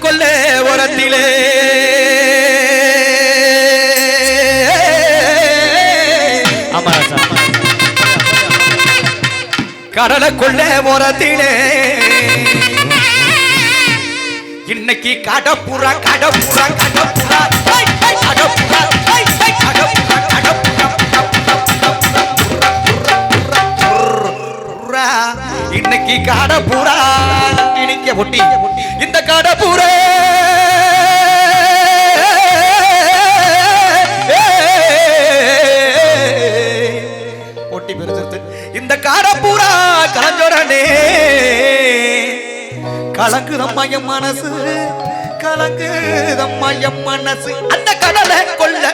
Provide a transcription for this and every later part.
கொல்ல உரத்திலே கடலை கொள்ள உரத்திலே இன்னைக்கு கடப்புறா கடப்புறா கடப்புறா கடப்புறா இனிக்க ஒட்டி இந்த கடப்புறா ஒட்டி பெருசு இந்த கடப்புறா கலஞ்சோடனே. கலங்குதம்மா என் மனசு கலங்குதம்மா என் மனசு. அந்த கடலை கொள்ள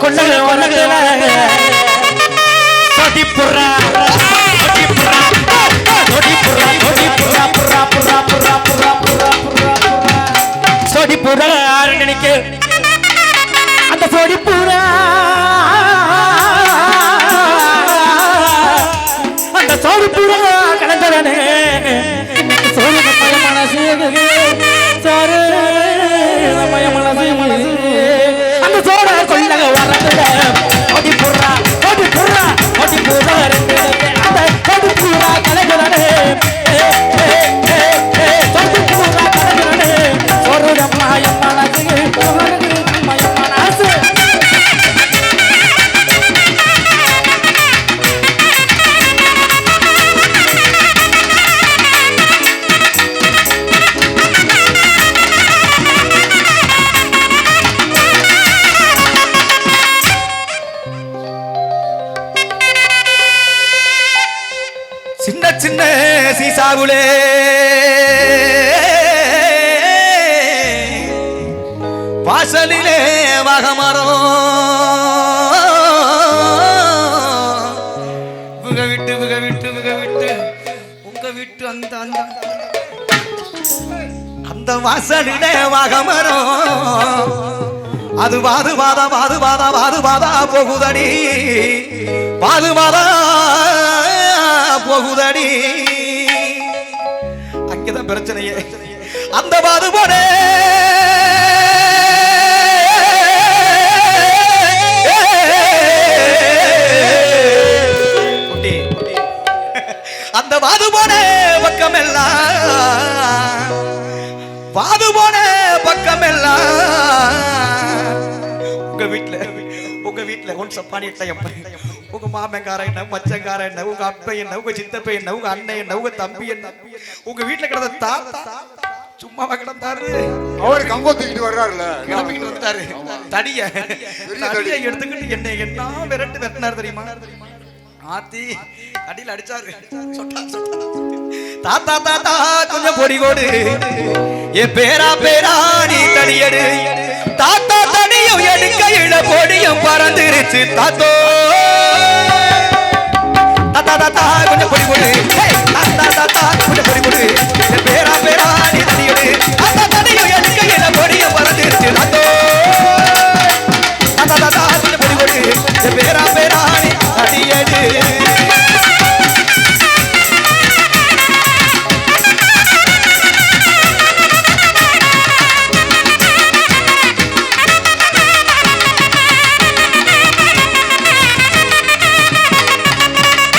சோழக்குள்ள வரத்துல சொடி புறா சொடி புறா. சொடி புறா சொடி புறா புறா புறா புறா புறா புறா புறா சொடி புறா நினைக்க அந்த சொடி புறா. அந்த கலந்தரனே இன்னைக்கு மனசு. சோறு மய மனசு. அந்த கொள்ளக வரதுல சின்ன சீசாவுலே. வாசலிலே வகமரம் புக விட்டு புக விட்டு புக விட்டு உங்க விட்டு அந்த அந்த அந்த. வாசலிலே வகமரம் அது வாது வாதா வாது வாதா வாது வாதா போகுதடி. வாது வாதா. போகுதடி. அங்கேதான் பிரச்சனையே. அந்த பாதுபாடே. அந்த பாதுபாடே பக்கமெல்லாம். வீட்டுல ஒன் சப்பானி டைம் உங்க மாமங்கார என்ன மச்சங்கார என்ன உங்க அப்பா என்ன உங்க சித்தப்பை என்ன உங்க அண்ணன் என்ன உங்க தம்பி என்ன. உங்க வீட்டுல கிடந்த தாத்தா சும்மாவா கிடந்தாரு. அவர் கம்பம் தூக்கிட்டு வர்றாருல்ல கிளம்பிக்கிட்டு வந்துட்டாரு. தடிய. தடிய எடுத்துக்கிட்டு என்ன என்ன விரட்டு விரட்டினார் தெரியுமா? ஆத்தி அடியில் அடிச்சாரு. தாத்தா தாத்தா கொஞ்சம் பொடி கோடு. ஏ பேரா பேரா நீ தடியடு. தாத்தா தாத்தோ. தாத்தா தாத்தா கொஞ்சம் பொடி கொடு தாத்தா தாத்தா கொஞ்சம் பொடி கொடு பேரா பேரா நீ தடியடு. தாத்தா தடியும் என் கையில பொடிய பறந்துருச்சு தாத்தோ. தாத்தா தாத்தா கொஞ்சம் பொடி கொடு பேரா பேரா